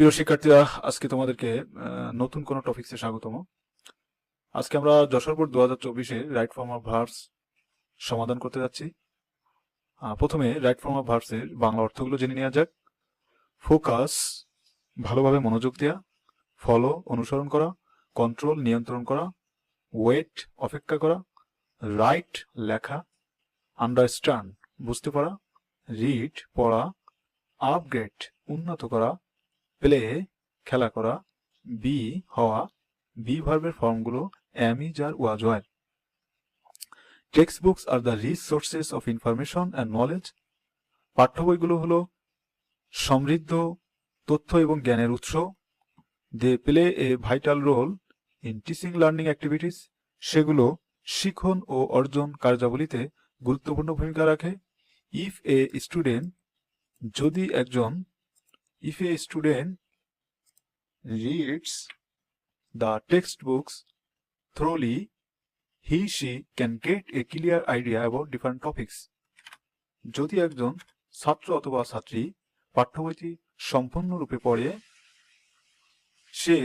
প্রিয় শিক্ষার্থীরা, আজকে তোমাদেরকে নতুন কোনো টপিকসে স্বাগতম। আজকে আমরা যশোর বোর্ড দু হাজার চব্বিশে রাইট ফর্ম অফ ভার্স সমাধান করতে যাচ্ছি। প্রথমে রাইট ফর্ম অফ ভার্বসের বাংলা অর্থগুলো জেনে নেওয়া যাক। ফোকাস ভালোভাবে মনোযোগ দেওয়া ফলো অনুসরণ করা। কন্ট্রোল নিয়ন্ত্রণ করা। ওয়েট অপেক্ষা করা। রাইট লেখা। আন্ডারস্ট্যান্ড বুঝতে পারা। রিড পড়া। আপগ্রেড উন্নত করা। প্লে খেলা করা বি হওয়া বি ভার্বের ফর্মগুলো am is are was were text books are the rich sources of information and knowledge পাঠ্য বইগুলো হলো সমৃদ্ধ তথ্য এবং জ্ঞানের উৎস। They play a vital role in teaching learning activities সেগুলো শিখন ও অর্জন কার্যাবলীতে গুরুত্বপূর্ণ ভূমিকা রাখে। ইফ এ স্টুডেন্ট যদি একজন if a student reads the textbooks thoroughly, he she can get a clear idea about different topics. যদি একজন ছাত্র অথবা ছাত্রী পাঠ্য বইটি সম্পূর্ণরূপে পড়ে সে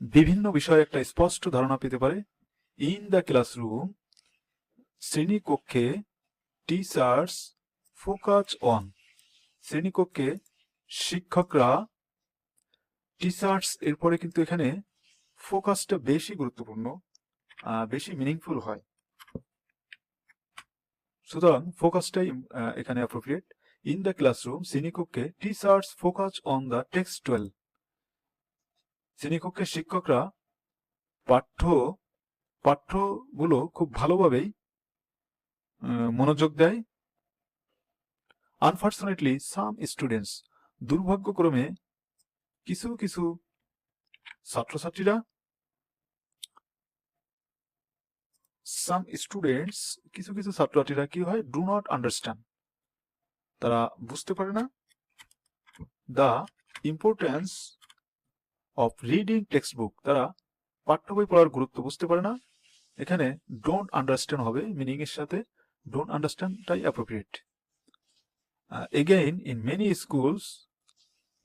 বিভিন্ন বিষয়ে একটা স্পষ্ট ধারণা পেতে পারে ইন দ্য ক্লাসরুম শ্রেণীকক্ষে টিচার্স ফোকাস অন শ্রেণীকক্ষে শিক্ষকরা টিচার্স এরপরে কিন্তু এখানে ফোকাসটা বেশি গুরুত্বপূর্ণ বেশি মিনিংফুল হয়। সুতরাং ফোকাসটাই এখানে অ্যাপ্রোপ্রিয়েট ইন দ্য ক্লাসরুম শ্রেণীকক্ষে teachers focus on the textual শ্রেণীকক্ষে শিক্ষকরা পাঠ্য, পাঠ্যগুলো খুব ভালোভাবেই মনোযোগ দেয়। আনফর্চুনেটলি সাম স্টুডেন্টস দুর্ভাগ্যক্রমে কিছু কিছু ছাত্রছাত্রীরা সাম স্টুডেন্টস কিছু কিছু ছাত্রছাত্রীরা কি হয় ডু নট আন্ডারস্ট্যান্ড তারা বুঝতে পারে না the importance of reading text book তারা পাঠ্য বই পড়ার গুরুত্ব বুঝতে পারে না। এখানে ডোন্ট আন্ডারস্ট্যান্ড হবে মিনিং এর সাথে don't আন্ডারস্ট্যান্ডটাই appropriate again in many many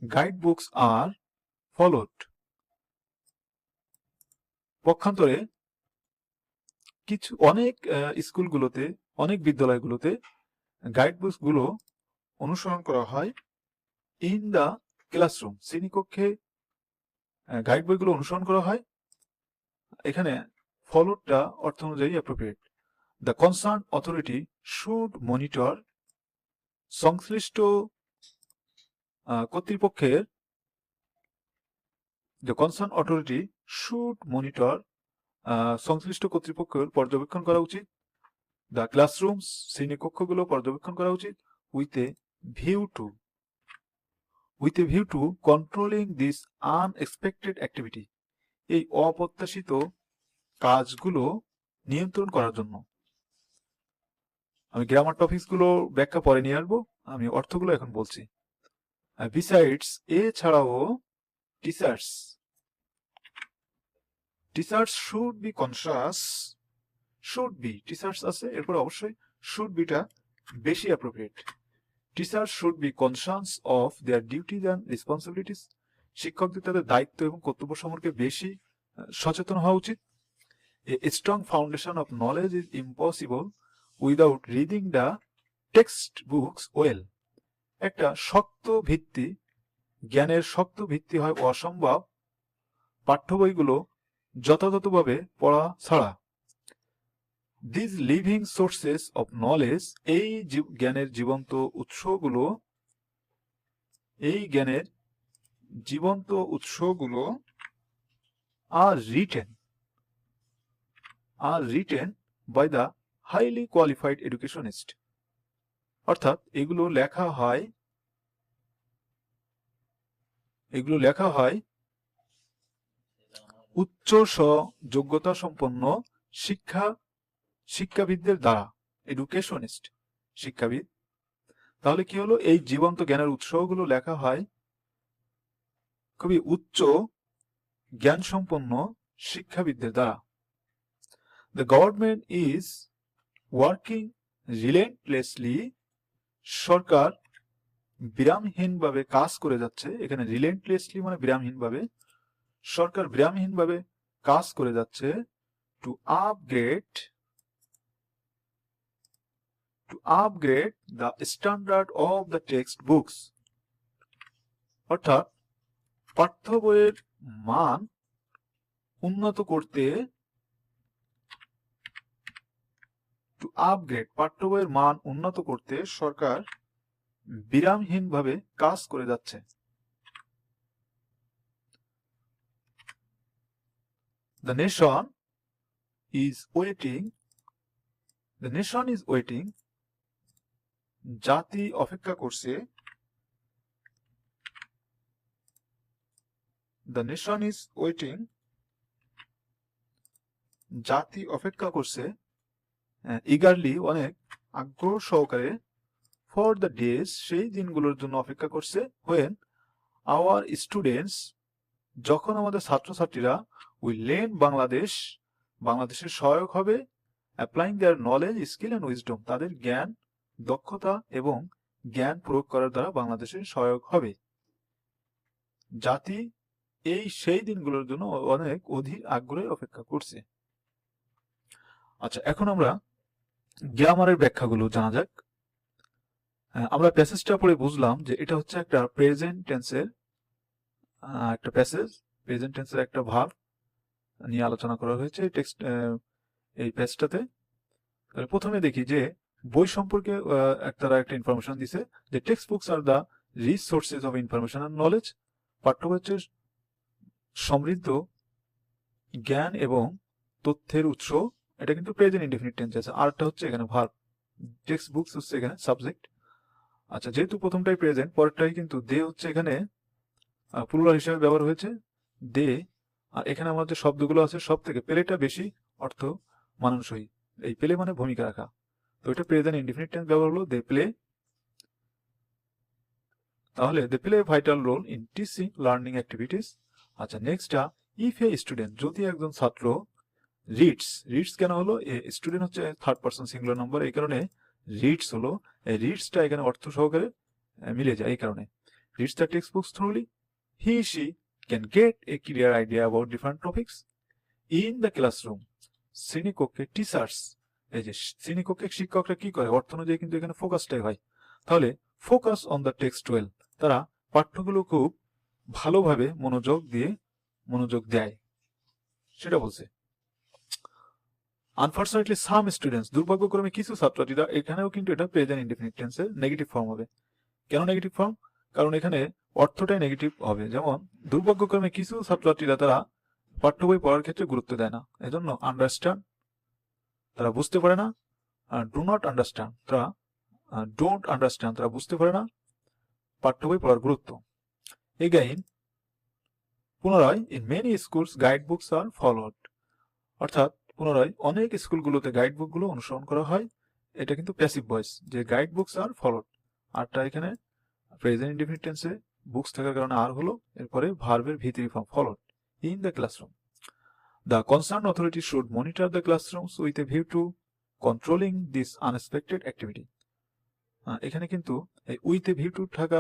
guidebooks are followed. পক্ষান্তরে কিছু অনেক স্কুলগুলোতে, অনেক বিদ্যালয়গুলোতে গাইড বুকসগুলো অনুসরণ করা হয় ইন দা ক্লাসরুম শ্রেণীকক্ষে গাইড বইগুলো অনুসরণ করা হয়। এখানে ফলোডটা অর্থ অনুযায়ী appropriate the concern authority should monitor সংশ্লিষ্ট কর্তৃপক্ষের the concern authority should monitor সংশ্লিষ্ট কর্তৃপক্ষের পর্যবেক্ষণ করা উচিত। দ্য ক্লাসরুমস শ্রেণীকক্ষগুলো পর্যবেক্ষণ করা উচিত with a view to with a view to controlling this unexpected activity এই অপ্রত্যাশিত কাজগুলো নিয়ন্ত্রণ করার জন্য। আমি গ্রামার টপিকসগুলো ব্যাখ্যা পরে নিয়ে আসব। আমি অর্থগুলো এখন বলছি। বিসাইডস এ ছাড়াও teachers teachers should be conscious should be teachers আছে, এরপর অবশ্যই শুড বিটা বেশি appropriate teachers should be conscious of their duties and responsibilities শিক্ষকদের তাদের দায়িত্ব এবং কর্তব্য সম্পর্কে বেশি সচেতন হওয়া উচিত। A strong foundation of knowledge is impossible without reading the text books well একটা শক্ত ভিত্তি, জ্ঞানের শক্ত ভিত্তি হয় অসম্ভব। পাঠ্য বইগুলো যথাযথভাবে পড়া ছাড়া। This living sources of knowledge এই জ্ঞানের জীবন্ত উৎসগুলো, এই জ্ঞানের জীবন্ত উৎসগুলো are written are written by the highly qualified educationist অর্থাৎ এগুলো লেখা হয় এগুলো লেখা হয় উচ্চ যোগ্যতা সম্পন্ন শিক্ষা, শিক্ষাবিদদের দ্বারা এডুকেশনিস্ট শিক্ষাবিদ। তাহলে কি হলো? এই জীবন্ত জ্ঞানের উৎসগুলো লেখা হয় খুবই উচ্চ জ্ঞান সম্পন্ন শিক্ষাবিদদের দ্বারা। The government is working relentlessly সরকার বিরামহীনভাবে কাজ করে যাচ্ছে, এখানে রিলেন্টলেসলি মানে বিরামহীনভাবে, সরকার বিরামহীনভাবে কাজ করে যাচ্ছে to upgrade to upgrade the standard of the text books অর্থাৎ পাঠ্য বইয়ের মান উন্নত করতে টু আপগ্রেড পাঠ্য বইয়ের মান উন্নত করতে সরকার বিরামহীন ভাবে কাজ করে যাচ্ছে। The nation is waiting the nation is waiting জাতি অপেক্ষা করছে। দ্য নেশন ইজ ওয়েটিং জাতি অপেক্ষা করছে। হ্যাঁ, ইগারলি অনেক আগ্রহ সহকারে ফর দ্য ডেজ সেই দিনগুলোর জন্য অপেক্ষা করছে হোয়েন আওয়ার স্টুডেন্টস যখন আমাদের ছাত্রছাত্রীরা উইল লেন বাংলাদেশ বাংলাদেশের সহায়ক হবে applying their knowledge skill and wisdom তাদের জ্ঞান, দক্ষতা এবং জ্ঞান প্রয়োগ করার দ্বারা বাংলাদেশের সহায়ক হবে। জাতি এই সেই দিনগুলোর জন্য অনেক অধীর আগ্রহে অপেক্ষা করছে। আচ্ছা এখন আমরা গ্রামারের ব্যাখ্যাগুলো জানা যাক। আমরা প্যাসেজটা পড়ে বুঝলাম যে এটা হচ্ছে একটা প্রেজেন্ট টেন্সের একটা প্যাসেজ প্রেজেন্ট টেন্সের একটা ভাব নিয়ে আলোচনা করা হয়েছে টেক্সট এই পেজটাতে তাহলে প্রথমে দেখি যে বই সম্পর্কে তারা একটা ইনফরমেশন দিছে যে text books are the rich sources of information and knowledge পাঠ্য হচ্ছে সমৃদ্ধ জ্ঞান এবং তথ্যের উৎস, এটা কিন্তু প্রেজেন্ট ইনডেফিনিট টেন্স আছে। আরটা হচ্ছে এখানে ভার্ব টেক্সট বুকস হচ্ছে এখানে সাবজেক্ট আচ্ছা যেহেতু প্রথমটাই প্রেজেন্ট পরেরটাই কিন্তু দে হচ্ছে এখানে প্লুরাল হিসেবে ব্যবহার হয়েছে, দে, আর এখানে আমার যে শব্দগুলো আছে, সব থেকে পেলেটা বেশি অর্থ মানানসই। এই পেলে মানে ভূমিকা রাখা। তো এটা প্রেজেন্ট ইনডিফিনিট টেন্স ব্যবহার হলো দে প্লে। তাহলে they play vital role in teaching learning activities আচ্ছা নেক্সটটা ইফ এ স্টুডেন্ট যদি একজন ছাত্র রিডস রিডস কেন হলো? এ স্টুডেন্ট হচ্ছে থার্ড পার্সন সিঙ্গুলার নাম্বার এই কারণে রিডস হলো, এই রিডসটা এখানে অর্থ সহকারে মিলে যায় এই কারণে। Reads the text books thoroughly he she can get a clear idea about different topics in the classroom শ্রেণীকক্ষে টিচার্স এই যে শ্রেণীকক্ষে শিক্ষকরা কি করে? অর্থ অনুযায়ী কিন্তু এখানে ফোকাসটাই হয়। তাহলে focus on the text well তারা পাঠ্যগুলো খুব ভালোভাবে মনোযোগ দিয়ে, মনোযোগ দেয়। সেটা বলছে। আনফর্চুনেটলি সাম স্টুডেন্টস দুর্ভাগ্যক্রমে কিছু ছাত্রছাত্রীরা এখানেও কিন্তু এটা প্রেজেন্ট ইনডিফিনিট টেন্সের নেগেটিভ ফর্ম হবে। কেন নেগেটিভ ফর্ম কারণ এখানে অর্থটাই নেগেটিভ হবে। যেমন, দুর্ভাগ্যক্রমে কিছু ছাত্রছাত্রীরা তারা পাঠ্য বই পড়ার ক্ষেত্রে গুরুত্ব দেয় না। এজন্য আন্ডারস্ট্যান্ড তারা বুঝতে পারে না ডু নট আন্ডারস্ট্যান্ড তারা ডোন্ট আন্ডারস্ট্যান্ড তারা বুঝতে পারে না পাঠ্য বই পড়ার গুরুত্ব। এগেইন পুনরায় in many schools guide books are followed অর্থাৎ পুনরায় অনেক স্কুলগুলোতে গাইড বুকগুলো অনুসরণ করা হয়। এটা কিন্তু প্যাসিভ ভয়েস যে গাইড বুকস আর ফলোড আরটা এখানে প্রেজেন্ট ইনডিফিনিট টেন্সে বুকস থাকার কারণে আর হলো, এরপরে ভার্বের ভিতরি form followed in the classroom the concern authority should monitor the classrooms with a view to controlling this unexpected activity এখানে কিন্তু এই উইথ এ ভিউ টু থাকা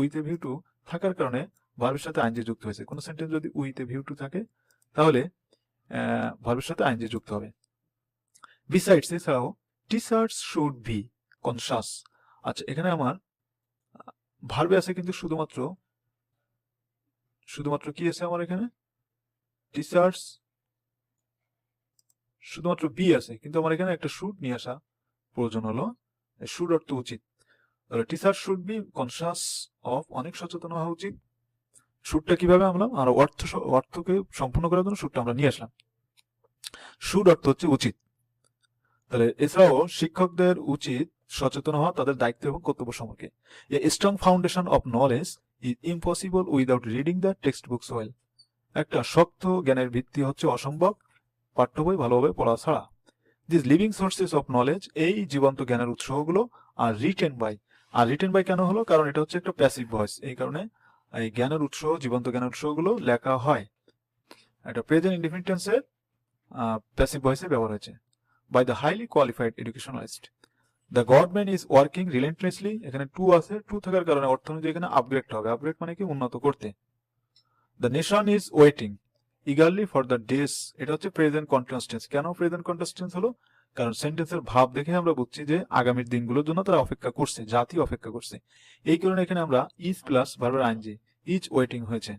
উইথ এ ভিউ টু থাকার কারণে ভার্বের সাথে আইনজি যুক্ত হয়েছে। কোনো সেন্টেন্স যদি উইথ এ ভিউ টু থাকে, তাহলে ভার্বের সাথে আইনজি যুক্ত হবে। বিসাইডস এছাড়াও টিচার্স শুড বি কনসাস আচ্ছা এখানে আমার ভার্বে আছে কিন্তু শুধুমাত্র শুধুমাত্র কি আছে আমার এখানে? টিচার্স শুধুমাত্র বি আছে, কিন্তু আমার এখানে একটা শুড নিয়ে আসা প্রয়োজন হলো। শুড অর্থ উচিত। Teacher should be conscious of অনেক সচেতন হওয়া উচিত। শুটটা কীভাবে আনলাম? আর অর্থ অর্থকে সম্পূর্ণ করার জন্য শুটটা আমরা নিয়ে আসলাম। শুড অর্থ হচ্ছে উচিত। তাহলে এছাড়াও শিক্ষকদের উচিত সচেতন হওয়া, তাদের দায়িত্ব এবং কর্তব্য সম্পর্কে। Strong foundation of knowledge is impossible without reading the text books well একটা শক্ত জ্ঞানের ভিত্তি হচ্ছে অসম্ভব, পাঠ্য বই ভালোভাবে পড়া ছাড়া। This living sources of knowledge এই জীবন্ত জ্ঞানের উৎসগুলো are written by are written by কেন হলো? কারণ এটা হচ্ছে একটা প্যাসিভ ভয়েস এই কারণে এই জ্ঞানের উৎস, জীবন্ত জ্ঞানের উৎসগুলো লেখা হয়। এটা প্রেজেন্ট ইনডিফিনিট টেন্সের প্যাসিভ ভয়েসে ব্যবহার হয়েছে। By the highly qualified educationalist the government is working relentlessly এখানে টু আছে টু থাকার কারণে অর্থনীতি এখানে আপগ্রেড হবে। আপগ্রেড মানে কি? উন্নত করতে। The nation is waiting eagerly for the days এটা হচ্ছে প্রেজেন্ট কন্টিনিউয়াস টেন্স কেন প্রেজেন্ট কন্টিনিউয়াস টেন্স হলো? কারণ সেন্টেন্সের ভাব দেখে আমরা বুঝছি যে আগামীর দিনগুলোর জন্য তারা অপেক্ষা করছে, জাতি অপেক্ষা করছে। এই কারণে এখানে আমরা ইজ প্লাস ভার্বের আইনজি ইজ ওয়েটিং হয়েছে।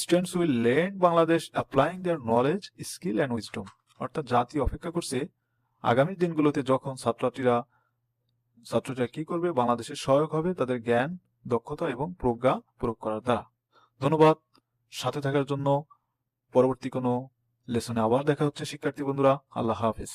Students will lead Bangladesh applying their knowledge skill and wisdom অর্থাৎ জাতি অপেক্ষা করছে আগামী দিনগুলোতে যখন ছাত্রছাত্রীরা ছাত্রছাত্রীরা কি করবে? বাংলাদেশের সহায়ক হবে তাদের জ্ঞান, দক্ষতা এবং প্রজ্ঞা প্রয়োগ করার দ্বারা। ধন্যবাদ। সাথে থাকার জন্য পরবর্তী কোনো লেসনে আবার দেখা হচ্ছে শিক্ষার্থী বন্ধুরা আল্লাহ হাফেজ।